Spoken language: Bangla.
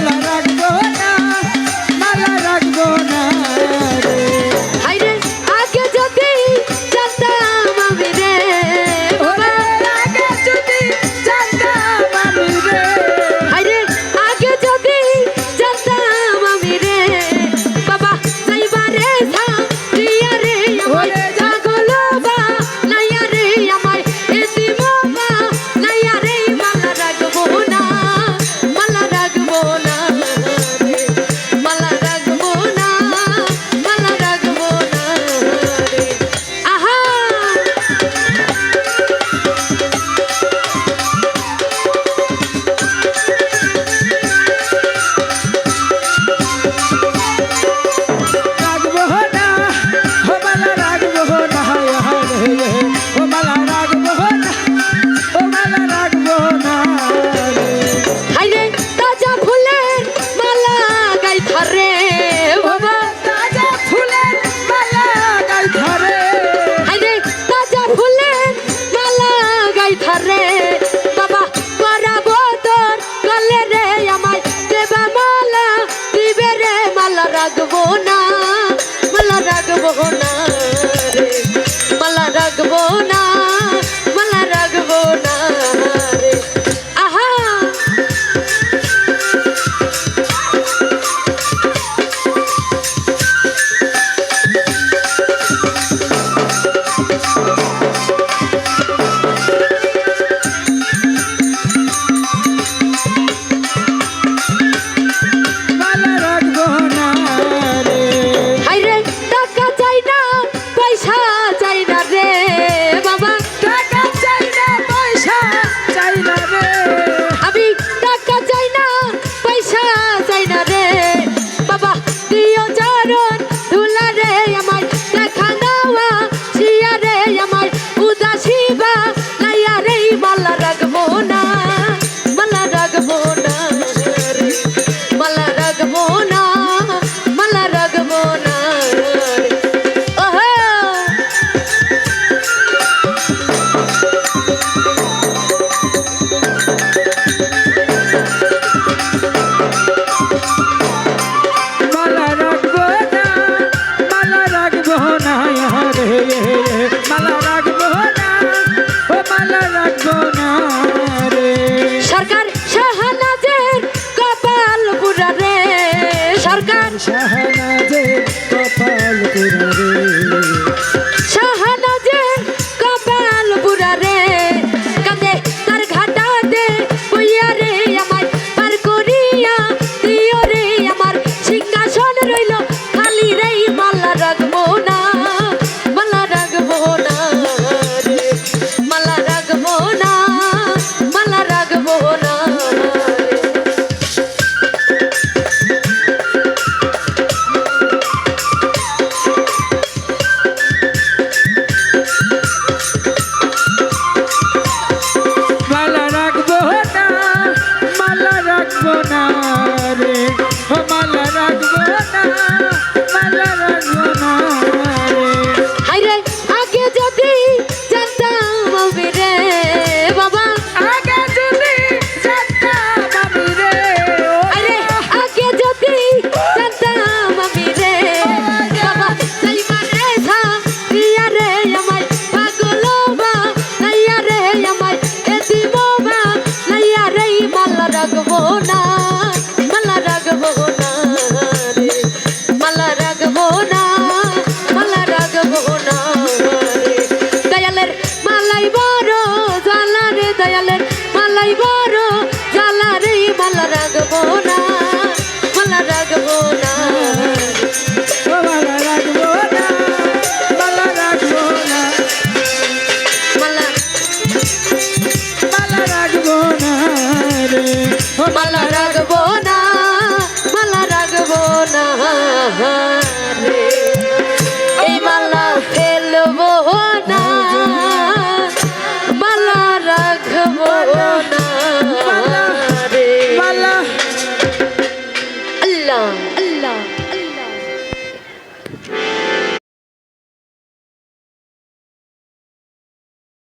ও মালা রে। রাখব না মালা রাখব না রে। মালা রাখব না মালা রাখব না দয়ালের মালাই বড় জালা রে দয়ালের মালাই বড়।